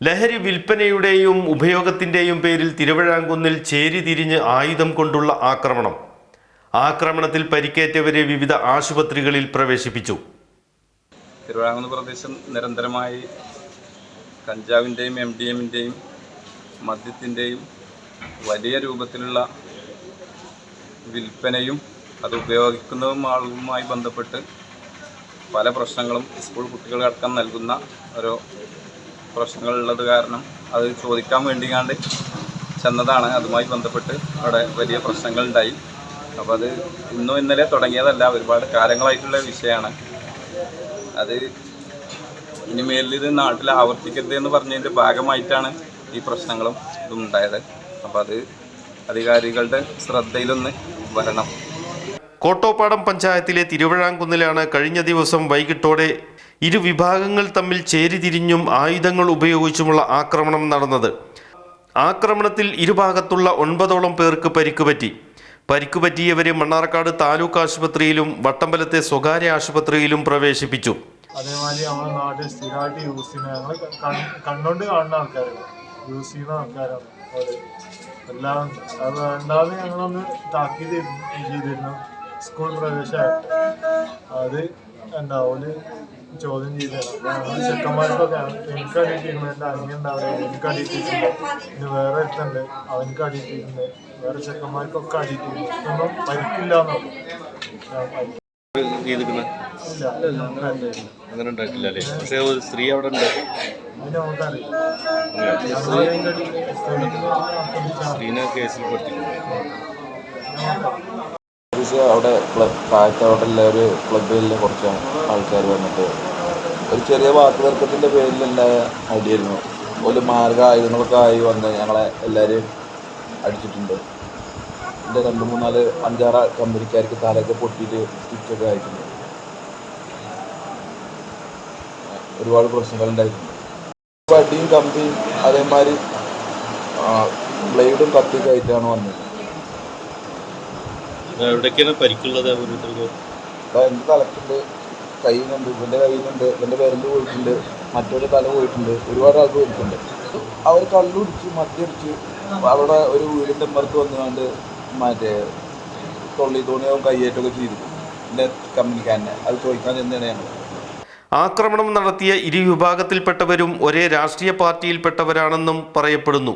ലഹരി വിൽപ്പനയുടെയും ഉപയോഗത്തിന്റെയും പേരിൽ തിരുവഴാങ്കുന്നിൽ ചേരി തിരിഞ്ഞ് ആയുധം കൊണ്ടുള്ള ആക്രമണം. ആക്രമണത്തിൽ പരിക്കേറ്റവരെ വിവിധ ആശുപത്രികളിൽ പ്രവേശിപ്പിച്ചു. തിരുവഴാങ്കുന്ന് പ്രദേശം നിരന്തരമായി കഞ്ചാവിന്റെയും എം ഡി എമ്മിന്റെയും മദ്യത്തിന്റെയും വലിയ രൂപത്തിലുള്ള വിൽപ്പനയും അത് ഉപയോഗിക്കുന്നതും ആളുകളുമായി ബന്ധപ്പെട്ട് പല പ്രശ്നങ്ങളും സ്കൂൾ കുട്ടികളടക്കം നൽകുന്ന ഓരോ പ്രശ്നങ്ങളുള്ളത് കാരണം അത് ചോദിക്കാൻ വേണ്ടിയാണ്ട് ചെന്നതാണ്. അതുമായി ബന്ധപ്പെട്ട് അവിടെ വലിയ പ്രശ്നങ്ങളുണ്ടായി. അപ്പോൾ അത് ഇന്നും ഇന്നലെ തുടങ്ങിയതല്ല ഒരുപാട് കാലങ്ങളായിട്ടുള്ള വിഷയമാണ്. അത് ഇത് നാട്ടിൽ ആവർത്തിക്കരുത് എന്ന് പറഞ്ഞതിന്റെ ഭാഗമായിട്ടാണ് ഈ പ്രശ്നങ്ങളും ഇതും ഉണ്ടായത്. അപ്പോൾ അത് അധികാരികളുടെ ശ്രദ്ധയിലൊന്ന് വരണം. കോട്ടോപ്പാടം പഞ്ചായത്തിലെ തിരുവഴാങ്കുന്നിലാണ് കഴിഞ്ഞ ദിവസം വൈകിട്ടോടെ ഇരു വിഭാഗങ്ങൾ തമ്മിൽ ചേരിതിരിഞ്ഞും ആയുധങ്ങൾ ഉപയോഗിച്ചുമുള്ള ആക്രമണം നടന്നത്. ആക്രമണത്തിൽ ഇരുഭാഗത്തുള്ള ഒൻപതോളം പേർക്ക് പരിക്കുപറ്റി. പരിക്കുപറ്റിയവരെ മണ്ണാർക്കാട് താലൂക്ക് ആശുപത്രിയിലും വട്ടമ്പലത്തെ സ്വകാര്യ ആശുപത്രിയിലും പ്രവേശിപ്പിച്ചു. അതേമാതിരി നമ്മുടെ നാട്ടിൽ സ്ഥിരമായിട്ട് യൂസ് ചെയ്യുന്ന ഞങ്ങൾ കാണുന്ന ആൾക്കാരാണ് യൂസ് ചെയ്യുന്ന ആൾക്കാരാണ് എല്ലാം അത് വേണ്ടാതെ ഞങ്ങളൊന്ന് താക്കീത് ചെയ്തിരുന്നു. സ്കൂൾ പ്രവേശനം അത് എന്താ ഓൽ ചോദ്യം ചെയ്തതാണ് ചെക്കന്മാർക്കൊക്കെ എനിക്ക് അടിയിട്ടിരിക്കുന്നത് അനിയുണ്ട് അവിടെ എനിക്ക് അടിയിട്ടിട്ടുണ്ട്. ഇനി വേറെ ഒരുത്തുണ്ട് അവനക്ക് അടിയിട്ടിട്ടുണ്ട്. വേറെ ചെക്കന്മാർക്കൊക്കെ അടിയിട്ടിട്ടുണ്ട്. ഒന്നും പരിക്കില്ല. അങ്ങനെ ഉണ്ടായിട്ടില്ല അല്ലേ? പക്ഷേ ഒരു സ്ത്രീ അവിടെ ഉണ്ട്. സ്ത്രീനെ കേസിൽ പെട്ടി പക്ഷേ അവിടെ ക്ലബ് താഴത്തെ അവിടെയുള്ള ഒരു ക്ലബ്ബിലെ കുറച്ച് ആൾക്കാർ വന്നിട്ട് ഒരു ചെറിയ വാക്ക് തർക്കത്തിന്റെ പേരിലുണ്ടായ അടിയായിരുന്നു ഒരു മാർഗ ആയുധങ്ങളൊക്കെ ആയി വന്ന് ഞങ്ങളെ എല്ലാവരും അടിച്ചിട്ടുണ്ട്. എന്റെ രണ്ട് മൂന്നാൽ അഞ്ചാറ് കമ്പനിക്കാർക്ക് തലയൊക്കെ പൊട്ടിയിട്ട് സ്റ്റിച്ചൊക്കെ ആയിട്ടുണ്ട്. ഒരുപാട് പ്രശ്നങ്ങൾ ഉണ്ടായിട്ടുണ്ട്. വടിയും കമ്പിയും അതേമാതിരി ബ്ലേഡും കത്തിയൊക്കെ ആയിട്ടാണ് വന്നത്. എവിടേക്കാണ് പരിക്കുള്ളത്? ഓരോരുത്തർക്ക് എന്റെ തലക്കുണ്ട് കയ്യിലുണ്ട് ഇവന്റെ കയ്യിലുണ്ട് ഇവന്റെ പേരിൽ പോയിട്ടുണ്ട് മറ്റൊരു തല പോയിട്ടുണ്ട് ഒരുപാട് ആൾക്ക് പോയിട്ടുണ്ട്. അവർ കള്ളുടിച്ച് മദ്യടിച്ച് അവിടെ ഒരു വീടിന്റെ അമ്പറത്ത് വന്നുകൊണ്ട് മറ്റേ തൊള്ളി തോണിയാവും കയ്യേറ്റൊക്കെ ചെയ്തു എന്റെ കമ്പനിക്കാരനെ അത് ചോദിക്കാൻ ചെന്നാണ് ഞങ്ങൾ. ആക്രമണം നടത്തിയ ഇരു വിഭാഗത്തിൽപ്പെട്ടവരും ഒരേ രാഷ്ട്രീയ പാർട്ടിയിൽപ്പെട്ടവരാണെന്നും പറയപ്പെടുന്നു.